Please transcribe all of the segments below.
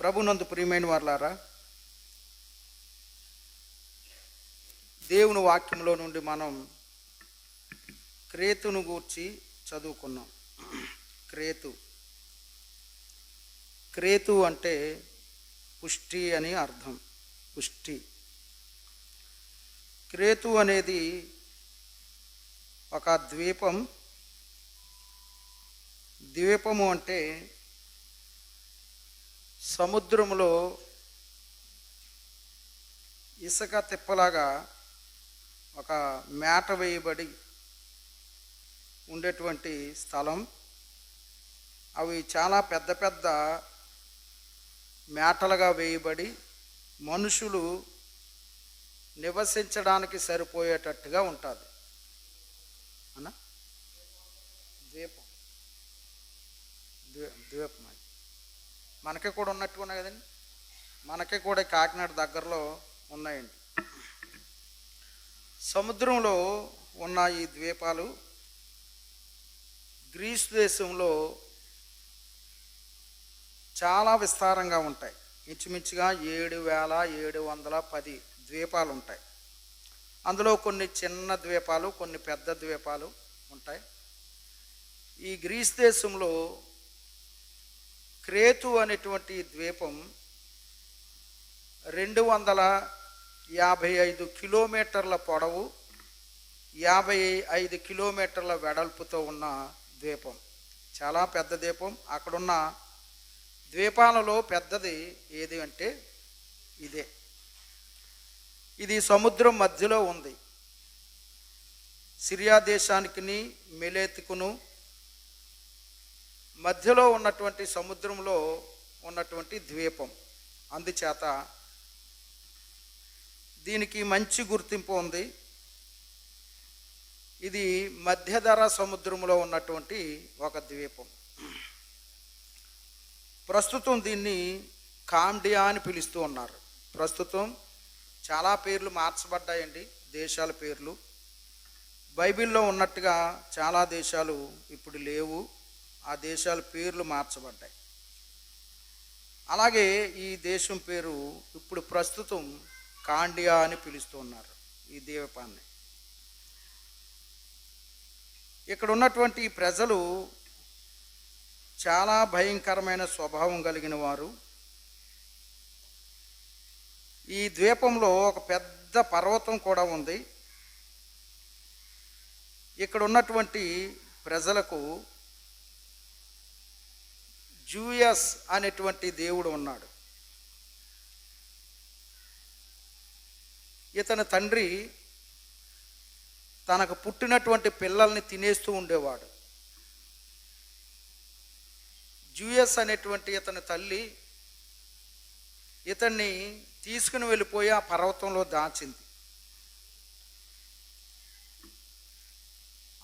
ప్రభునందు ప్రియమైన వారులారా దేవుని వాక్యంలో నుండి మనం క్రేతును గూర్చి చదువుకున్నాం. క్రేతు. క్రేతు అంటే పుష్టి అని అర్థం. పుష్టి. క్రేతు అనేది ఒక ద్వీపం. ద్వీపము అంటే సముద్రములో ఇసుక తిప్పలాగా ఒక మేట వేయబడి ఉండేటువంటి స్థలం. అవి చాలా పెద్ద పెద్ద మేటలుగా వేయబడి మనుషులు నివసించడానికి సరిపోయేటట్టుగా ఉంటుంది. అన్న? ద్వీపం. ద్వీపం. మనకి కూడా ఉన్నట్టు ఉన్నాయి కదండి. మనకి కూడా కాకినాడ దగ్గరలో ఉన్నాయండి. సముద్రంలో ఉన్న ఈ ద్వీపాలు గ్రీస్ దేశంలో చాలా విస్తారంగా ఉంటాయి. ఇంచుమించుగా ఏడు వేల ఏడు వందల పది ద్వీపాలు ఉంటాయి. అందులో కొన్ని చిన్న ద్వీపాలు కొన్ని పెద్ద ద్వీపాలు ఉంటాయి. ఈ గ్రీస్ దేశంలో క్రేతు అనేటువంటి ద్వీపం రెండు వందల యాభై ఐదు కిలోమీటర్ల పొడవు యాభై ఐదు కిలోమీటర్ల వెడల్పుతో ఉన్న ద్వీపం. చాలా పెద్ద ద్వీపం. అక్కడున్న ద్వీపాలలో పెద్దది ఏది అంటే ఇదే. ఇది సముద్రం మధ్యలో ఉంది. సిరియా దేశానికి మెలేతుకును మధ్యలో ఉన్నటువంటి సముద్రంలో ఉన్నటువంటి ద్వీపం. అందుచేత దీనికి మంచి గుర్తింపు ఉంది. ఇది మధ్యధర సముద్రంలో ఉన్నటువంటి ఒక ద్వీపం. ప్రస్తుతం దీన్ని కాండియా అని పిలుస్తూ ఉన్నారు. ప్రస్తుతం చాలా పేర్లు మార్చబడ్డాయండి దేశాల పేర్లు. బైబిల్లో ఉన్నట్టుగా చాలా దేశాలు ఇప్పుడు లేవు. ఆ దేశాల పేర్లు మార్చబడ్డాయి. అలాగే ఈ దేశం పేరు ఇప్పుడు ప్రస్తుతం కాండియా అని పిలుస్తూ ఉన్నారు ఈ ద్వీపాన్ని ఇక్కడ ఉన్నటువంటి ప్రజలు చాలా భయంకరమైన స్వభావం కలిగిన వారు. ఈ ద్వీపంలో ఒక పెద్ద పర్వతం కూడా ఉంది. ఇక్కడ ఉన్నటువంటి ప్రజలకు జూయస్ అనేటువంటి దేవుడు ఉన్నాడు. ఇతని తండ్రి తనకు పుట్టినటువంటి పిల్లల్ని తినేస్తూ ఉండేవాడు. జూయస్ అనేటువంటి ఇతని తల్లి ఇతన్ని తీసుకుని వెళ్ళిపోయి ఆ పర్వతంలో దాచింది.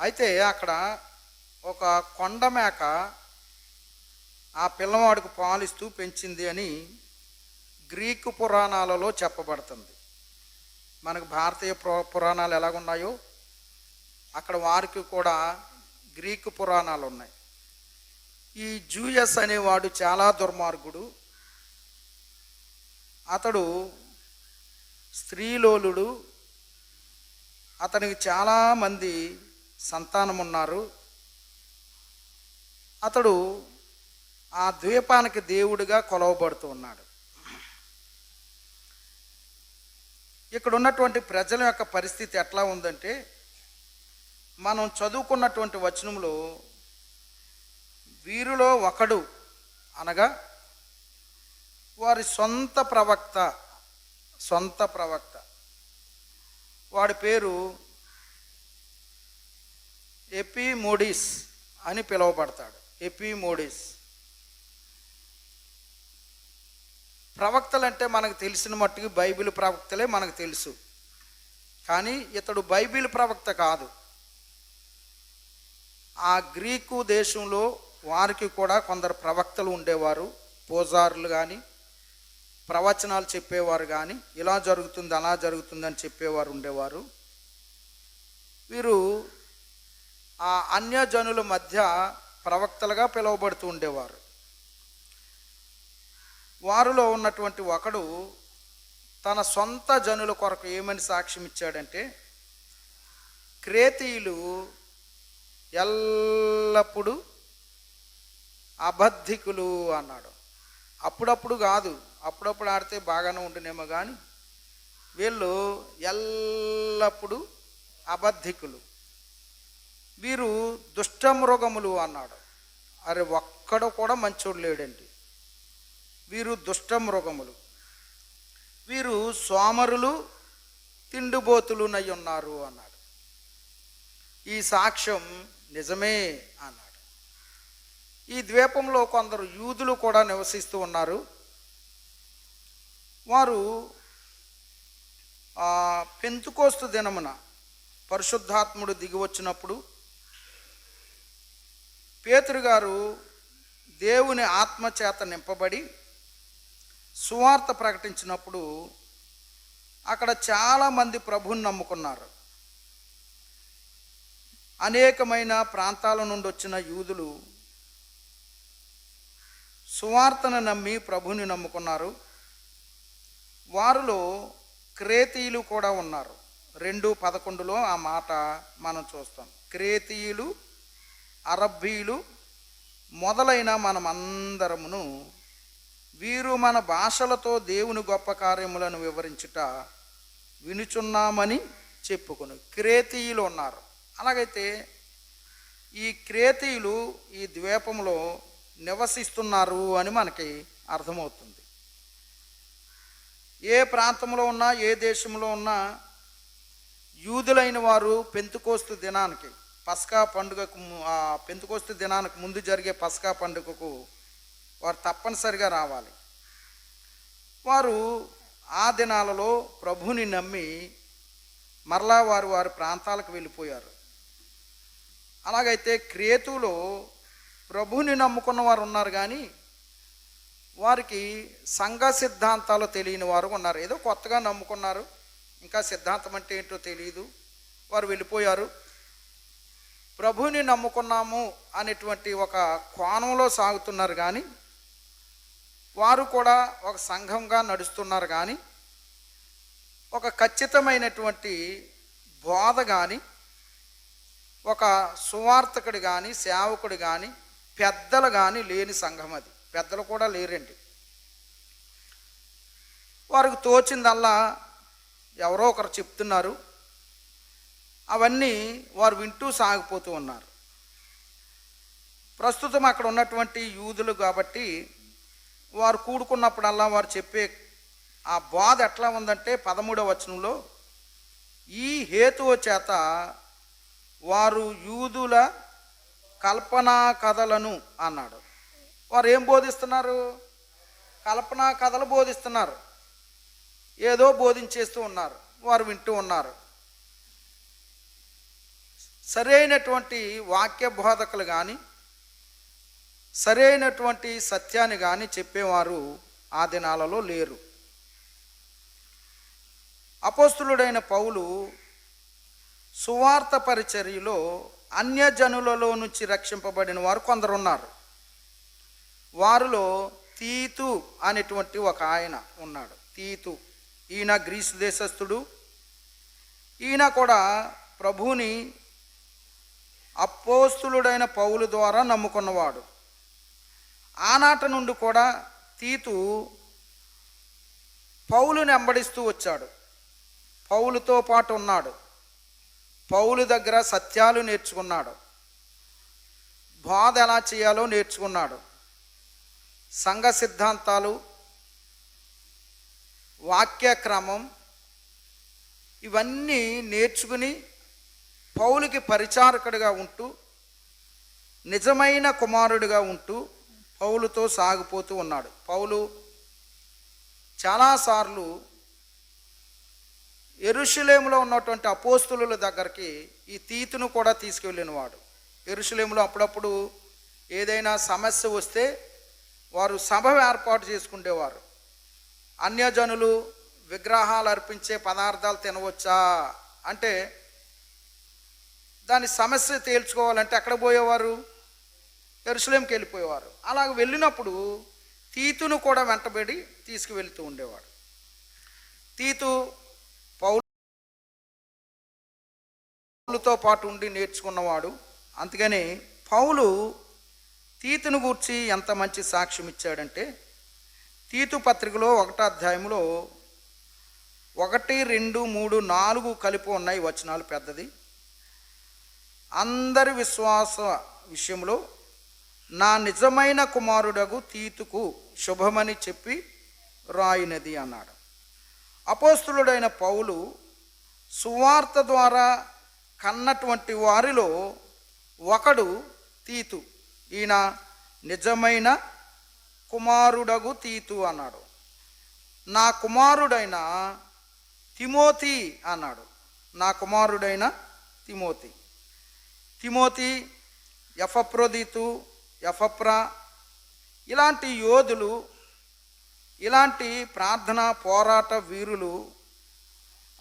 అయితే అక్కడ ఒక కొండ మేక ఆ పిల్లవాడికి పాలిస్తూ పెంచింది అని గ్రీకు పురాణాలలో చెప్పబడుతుంది. మనకు భారతీయ పురాణాలు ఎలాగున్నాయో అక్కడ వారికి కూడా గ్రీకు పురాణాలు ఉన్నాయి ఈ జూయస్ అనేవాడు చాలా దుర్మార్గుడు. అతడు స్త్రీలోలుడు. అతనికి చాలామంది సంతానం ఉన్నారు అతడు ఆ ద్వీపానికి దేవుడిగా కొలవబడుతూ ఉన్నాడు. ఇక్కడ ఉన్నటువంటి ప్రజల యొక్క పరిస్థితి ఎట్లా ఉందంటే మనం చదువుకున్నటువంటి వచనంలో వీరిలో ఒకడు అనగా వారి సొంత ప్రవక్త సొంత ప్రవక్త. వాడి పేరు ఎపి మోడీస్ అని పిలువబడతాడు. ఎపి ప్రవక్తలు అంటే మనకు తెలిసిన మట్టుకు బైబిల్ ప్రవక్తలే మనకు తెలుసు. కానీ ఇతడు బైబిల్ ప్రవక్త కాదు. ఆ గ్రీకు దేశంలో వారికి కూడా కొందరు ప్రవక్తలు ఉండేవారు. పూజారులు కానీ ప్రవచనాలు చెప్పేవారు కానీ ఇలా జరుగుతుంది అలా జరుగుతుందని చెప్పేవారు ఉండేవారు. వీరు ఆ అన్యజనుల మధ్య ప్రవక్తలుగా పిలువబడుతూ ఉండేవారు. వారిలో ఉన్నటువంటి ఒకడు తన సొంత జనుల కొరకు ఏమని సాక్ష్యం ఇచ్చాడంటే క్రేతీయులు ఎల్లప్పుడూ అబద్ధికులు అన్నాడు. అప్పుడప్పుడు కాదు అప్పుడప్పుడు ఆడితే బాగానే ఉండునేమో కానీ వీళ్ళు ఎల్లప్పుడూ అబద్ధికులు. వీరు దుష్టమృగములు అన్నాడు. అరే ఒక్కడ కూడా మంచోడు లేడండి. వీరు దుష్టమృగములు. వీరు సోమరులు తిండుబోతులునై ఉన్నారు అన్నాడు. ఈ సాక్ష్యం నిజమే అన్నాడు. ఈ ద్వీపంలో కొందరు యూదులు కూడా నివసిస్తూ ఉన్నారు. వారు పెంతుకోస్తు దినమున పరిశుద్ధాత్ముడు దిగి వచ్చినప్పుడు పేతురు గారు దేవుని ఆత్మచేత నింపబడి సువార్త ప్రకటించినప్పుడు అక్కడ చాలామంది ప్రభుని నమ్ముకున్నారు. అనేకమైన ప్రాంతాల నుండి వచ్చిన యూదులు సువార్తను నమ్మి ప్రభుని నమ్ముకున్నారు. వారిలో క్రేతీయులు కూడా ఉన్నారు. రెండు పదకొండులో ఆ మాట మనం చూస్తాం. క్రేతీయులు అరబ్బీలు మొదలైన మనమందరమును వీరు మన భాషలతో దేవుని గొప్ప కార్యములను వివరించుట వినుచున్నామని చెప్పుకుని. క్రేతీయులు ఉన్నారు. అలాగైతే ఈ క్రేతీయులు ఈ ద్వీపంలో నివసిస్తున్నారు అని మనకి అర్థమవుతుంది. ఏ ప్రాంతంలో ఉన్నా ఏ దేశంలో ఉన్నా యూదులైన వారు పెంతుకోస్తు దినానికి పస్కా పండుగకు పెంతుకోస్తు దినానికి ముందు జరిగే పస్కా పండుగకు వారు తప్పనిసరిగా రావాలి. వారు ఆ దినాలలో ప్రభుని నమ్మి మరలా వారు వారి ప్రాంతాలకు వెళ్ళిపోయారు. అలాగైతే క్రేతులో ప్రభుని నమ్ముకున్న వారు ఉన్నారు కానీ వారికి సంఘ సిద్ధాంతాలు తెలియని వారు ఉన్నారు. ఏదో కొత్తగా నమ్ముకున్నారు. ఇంకా సిద్ధాంతం అంటే ఏంటో తెలియదు వారు వెళ్ళిపోయారు. ప్రభుని నమ్ముకున్నాము అనేటువంటి ఒక కోణంలో సాగుతున్నారు కానీ వారు కూడా ఒక సంఘంగా నడుస్తున్నారు కానీ ఒక ఖచ్చితమైనటువంటి బోధ కానీ ఒక సువార్తకుడు కానీ సేవకుడు కానీ పెద్దలు కానీ లేని సంఘం అది. పెద్దలు కూడా లేరండి. వారికి తోచిందల్లా ఎవరో ఒకరు చెప్తున్నారు. అవన్నీ వారు వింటూ సాగిపోతూ ఉన్నారు. ప్రస్తుతం అక్కడ ఉన్నటువంటి యూదులు కాబట్టి వారు కూడుకున్నప్పుడల్లా వారు చెప్పే ఆ బాధ ఎట్లా ఉందంటే పదమూడవ వచనంలో ఈ హేతువు చేత వారు యూదుల కల్పనా కథలను అన్నాడు. వారు ఏం బోధిస్తున్నారు? కల్పనా కథలు బోధిస్తున్నారు. ఏదో బోధించేస్తూ ఉన్నారు. వారు వింటూ ఉన్నారు. సరైనటువంటి వాక్య బోధకులు కానీ సరైనటువంటి సత్యాన్ని కానీ చెప్పేవారు ఆ దినాలలో లేరు. అపోస్తులుడైన పౌలు సువార్త పరిచర్యలో అన్యజనులలో నుంచి రక్షింపబడిన వారు కొందరున్నారు. వారిలో తీతు అనేటువంటి ఒక ఆయన ఉన్నాడు. తీతు. ఈయన గ్రీసు దేశస్థుడు. ఈయన కూడా ప్రభువుని అపోస్తులుడైన పౌలు ద్వారా నమ్ముకున్నవాడు. ఆనాట నుండి కూడా తీతు పౌలుని వెంబడిస్తూ వచ్చాడు. పౌలుతో పాటు ఉన్నాడు. పౌలు దగ్గర సత్యాలు నేర్చుకున్నాడు. బాధ ఎలా చేయాలో నేర్చుకున్నాడు. సంఘ సిద్ధాంతాలు వాక్యక్రమం ఇవన్నీ నేర్చుకుని పౌలుకి పరిచారకుడిగా ఉంటూ నిజమైన కుమారుడిగా ఉంటూ పౌలుతో సాగిపోతూ ఉన్నాడు. పౌలు చాలాసార్లు ఎరుషులేములో ఉన్నటువంటి అపోస్తుల దగ్గరికి ఈ తీతును కూడా తీసుకెళ్ళినవాడు. ఎరుషులేములో అప్పుడప్పుడు ఏదైనా సమస్య వస్తే వారు సభ ఏర్పాటు చేసుకునేవారు అన్యజనులు విగ్రహాలు అర్పించే పదార్థాలు తినవచ్చా? అంటే దాని సమస్య తేల్చుకోవాలంటే ఎక్కడ పోయేవారు? ఎరుసలేంకి వెళ్ళిపోయేవారు. అలాగ వెళ్ళినప్పుడు తీతును కూడా వెంటబడి తీసుకువెళ్తూ ఉండేవాడు. తీతు పౌలుతో పాటు ఉండి నేర్చుకున్నవాడు. అందుకని పౌలు తీతును గూర్చి ఎంత మంచి సాక్ష్యం ఇచ్చాడంటే తీతు పత్రికలో ఒకటో అధ్యాయంలో ఒకటి రెండు మూడు నాలుగు కలిపి ఉన్నాయి వచనాలు పెద్దది. అందరి విశ్వాస విషయంలో నా నిజమైన కుమారుడగు తీతుకు శుభమని చెప్పి రాయినది అన్నాడు. అపోస్తులుడైన పౌలు సువార్త ద్వారా కన్నటువంటి వారిలో ఒకడు తీతు ఈయన నిజమైన కుమారుడగు తీతు అన్నాడు. నా కుమారుడైన తిమోతి అన్నాడు. నా కుమారుడైన తిమోతి. తిమోతి ఎఫప్రోదీతు ఎఫప్రా ఇలాంటి యోధులు ఇలాంటి ప్రార్థన పోరాట వీరులు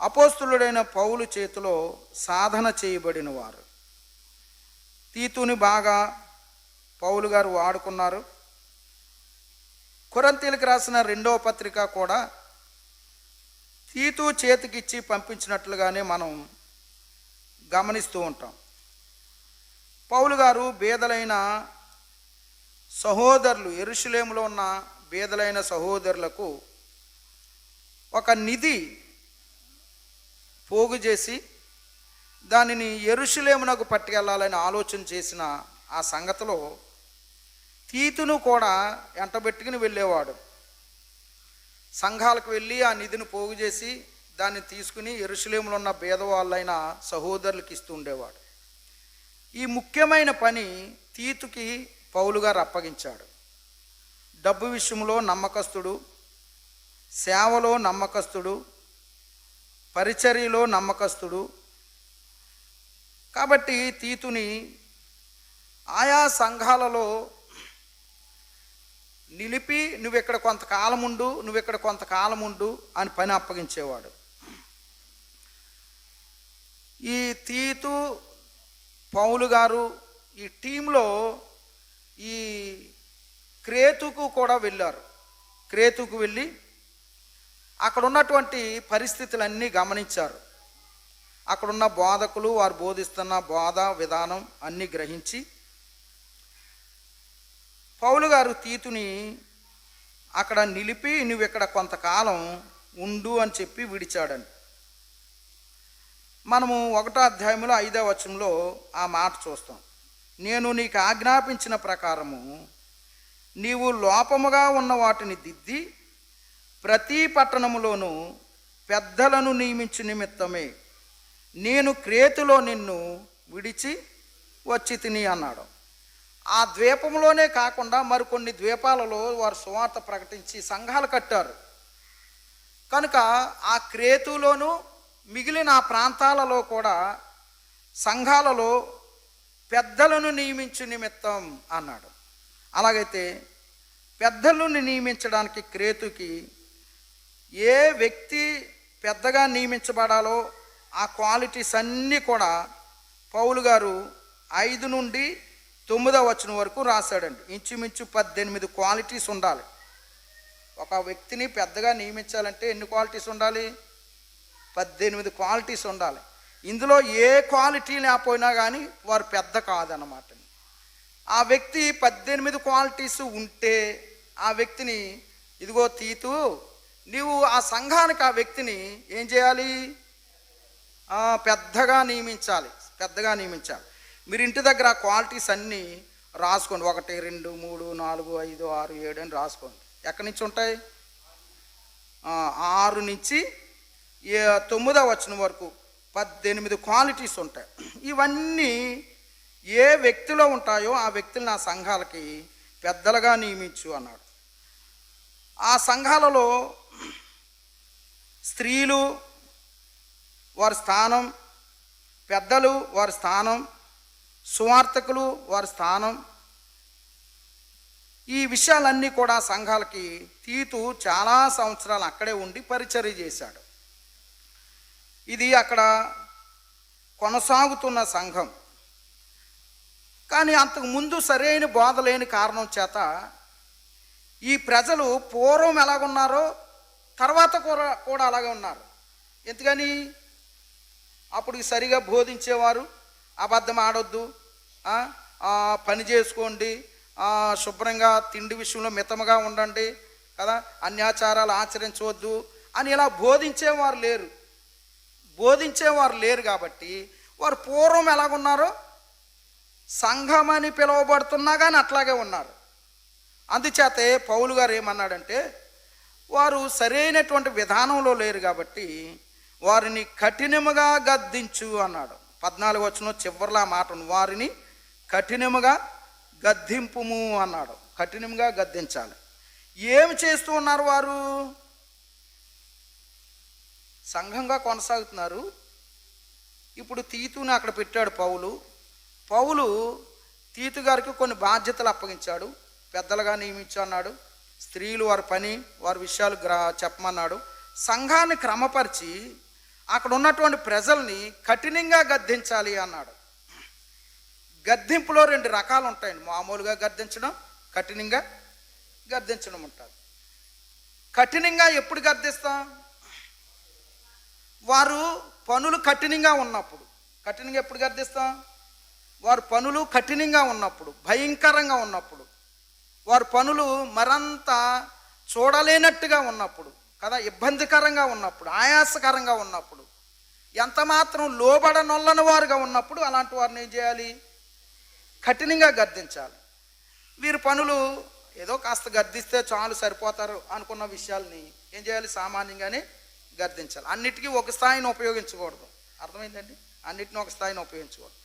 అపోస్తులుడైన పౌలు చేతిలో సాధన చేయబడిన వారు తీతుని బాగా పౌలు గారు వాడుకున్నారు. కొరంతీలకు రాసిన రెండవ పత్రిక కూడా తీతు చేతికిచ్చి పంపించినట్లుగానే మనం గమనిస్తూ ఉంటాం. పౌలు గారు బేదలైన సహోదరులు ఎరుషులేములో ఉన్న బేదలైన సహోదరులకు ఒక నిధి పోగు చేసి దానిని ఎరుషులేమునకు పట్టుకెళ్ళాలని ఆలోచన చేసిన ఆ సంగతిలో తీతును కూడా ఎంటబెట్టుకుని వెళ్ళేవాడు. సంఘాలకు వెళ్ళి ఆ నిధిని పోగు చేసి దాన్ని తీసుకుని ఎరుసలేములో ఉన్న భేదవాళ్ళైన సహోదరులకు ఇస్తూ ఉండేవాడు. ఈ ముఖ్యమైన పని తీతుకి పౌలు గారు అప్పగించాడు. డబ్బు విషయంలో నమ్మకస్తుడు సేవలో నమ్మకస్తుడు పరిచర్యలో నమ్మకస్తుడు. కాబట్టి తీతుని ఆయా సంఘాలలో నిలిపి నువ్వు ఇక్కడ కొంతకాలం ఉండు నువ్వు ఇక్కడ కొంతకాలం ఉండు అని పని అప్పగించేవాడు. ఈ తీతు పౌలు గారు ఈ టీంలో ఈ క్రేతుకు కూడా వెళ్ళారు. క్రేతుకు వెళ్ళి అక్కడ ఉన్నటువంటి పరిస్థితులన్నీ గమనించారు. అక్కడున్న బోధకులు వారు బోధిస్తున్న బోధ విధానం అన్నీ గ్రహించి పౌలు గారు తీతుని అక్కడ నిలిపి నువ్వు ఇక్కడ కొంతకాలం ఉండు అని చెప్పి విడిచాడని. మనము ఒకటో అధ్యాయంలో ఐదో వచనంలో ఆ మాట చూస్తాం. నేను నీకు ఆజ్ఞాపించిన ప్రకారము నీవు లోపముగా ఉన్న వాటిని దిద్ది ప్రతి పట్టణములోనూ పెద్దలను నియమించు నిమిత్తమే నేను క్రేతులో నిన్ను విడిచి వచ్చి తిని అన్నాడు. ఆ ద్వీపంలోనే కాకుండా మరికొన్ని ద్వీపాలలో వారు సువార్త ప్రకటించి సంఘాలు కట్టారు. కనుక ఆ క్రేతులోను మిగిలిన ఆ ప్రాంతాలలో కూడా సంఘాలలో పెద్దలను నియమించు నిమిత్తం అన్నాడు. అలాగైతే పెద్దలను నియమించడానికి క్రేతుకి ఏ వ్యక్తి పెద్దగా నియమించబడాలో ఆ క్వాలిటీస్ అన్నీ కూడా పౌలు గారు ఐదు నుండి తొమ్మిదవ వచ్చిన వరకు రాశాడండి. ఇంచుమించు పద్దెనిమిది క్వాలిటీస్ ఉండాలి. ఒక వ్యక్తిని పెద్దగా నియమించాలంటే ఎన్ని క్వాలిటీస్ ఉండాలి? పద్దెనిమిది క్వాలిటీస్ ఉండాలి. ఇందులో ఏ క్వాలిటీ లేకపోయినా కానీ వారు పెద్ద కాదనమాట ఆ వ్యక్తి పద్దెనిమిది క్వాలిటీస్ ఉంటే ఆ వ్యక్తిని ఇదిగో తీతూ నీవు ఆ సంఘానికి ఆ వ్యక్తిని ఏం చేయాలి? పెద్దగా నియమించాలి పెద్దగా నియమించాలి. మీరు ఇంటి దగ్గర ఆ క్వాలిటీస్ అన్నీ రాసుకోండి. ఒకటి రెండు మూడు నాలుగు ఐదు ఆరు ఏడు అని రాసుకోండి. ఎక్కడి నుంచి ఉంటాయి? ఆరు నుంచి తొమ్మిదో తొమ్మిదవ వరకు పద్దెనిమిది క్వాలిటీస్ ఉంటాయి. ఇవన్నీ ఏ వ్యక్తిలో ఉంటాయో ఆ వ్యక్తులు నా సంఘాలకి పెద్దలుగా నియమించు అన్నాడు. ఆ సంఘాలలో స్త్రీలు వారి స్థానం పెద్దలు వారి స్థానం సువార్తకులు వారి స్థానం ఈ విషయాలన్నీ కూడా సంఘాలకి తీతు చాలా సంవత్సరాలు అక్కడే ఉండి పరిచర్య చేశాడు. ఇది అక్కడ కొనసాగుతున్న సంఘం. కానీ అంతకు ముందు సరైన బోధ లేని కారణం చేత ఈ ప్రజలు పూర్వం ఎలాగున్నారో తర్వాత కూడా కూడా అలాగే ఉన్నారు. ఎందుకని? అప్పుడు సరిగా బోధించేవారు అబద్ధం ఆడొద్దు పని చేసుకోండి శుభ్రంగా తిండి విషయంలో మితముగా ఉండండి కదా అన్యాచారాలు ఆచరించవద్దు అని ఇలా బోధించేవారు లేరు. బోధించేవారు లేరు కాబట్టి వారు పూర్వం ఎలాగున్నారో సంఘం అని పిలువబడుతున్నా కానీ అట్లాగే ఉన్నారు. అందుచేతే పౌలు గారు ఏమన్నాడంటే వారు సరైనటువంటి విధానంలో లేరు కాబట్టి వారిని కఠినముగా గద్దించు అన్నాడు. పద్నాలుగు వచ్చిన చివరిలా మాటను మాట వారిని కఠినముగా గద్దింపుము అన్నాడు. కఠినముగా గద్దించాలి. ఏమి చేస్తూ ఉన్నారు వారు? సంఘంగా కొనసాగుతున్నారు. ఇప్పుడు తీతుని అక్కడ పెట్టాడు పౌలు. పౌలు తీతు గారికి కొన్ని బాధ్యతలు అప్పగించాడు. పెద్దలుగా నియమించన్నాడు. స్త్రీలు వారి పని వారి విషయాలు గ్రా చెప్పమన్నాడు. సంఘాన్ని క్రమపరిచి అక్కడ ఉన్నటువంటి ప్రజల్ని కఠినంగా గద్దించాలి అన్నాడు. గద్దింపులో రెండు రకాలు ఉంటాయండి. మామూలుగా గద్దించడం కఠినంగా గద్దించడం ఉంటుంది కఠినంగా ఎప్పుడు గద్దిస్తాం? వారు పనులు కఠినంగా ఉన్నప్పుడు కఠినంగా ఎప్పుడు గర్దిస్తాం? వారు పనులు కఠినంగా ఉన్నప్పుడు భయంకరంగా ఉన్నప్పుడు వారి పనులు మరంత చూడలేనట్టుగా ఉన్నప్పుడు కదా ఇబ్బందికరంగా ఉన్నప్పుడు ఆయాసకరంగా ఉన్నప్పుడు ఎంత మాత్రం లోబడనొల్లని వారుగా ఉన్నప్పుడు అలాంటి వారిని ఏం చేయాలి? కఠినంగా గర్దించాలి. వీరి పనులు ఏదో కాస్త గర్దిస్తే చాలు సరిపోతారు అనుకున్న విషయాల్ని ఏం చేయాలి? సామాన్యంగానే గర్దించాలి అన్నిటికీ ఒక స్థాయిని ఉపయోగించకూడదు. అర్థమైందండి? అన్నిటిని ఒక స్థాయిని ఉపయోగించకూడదు.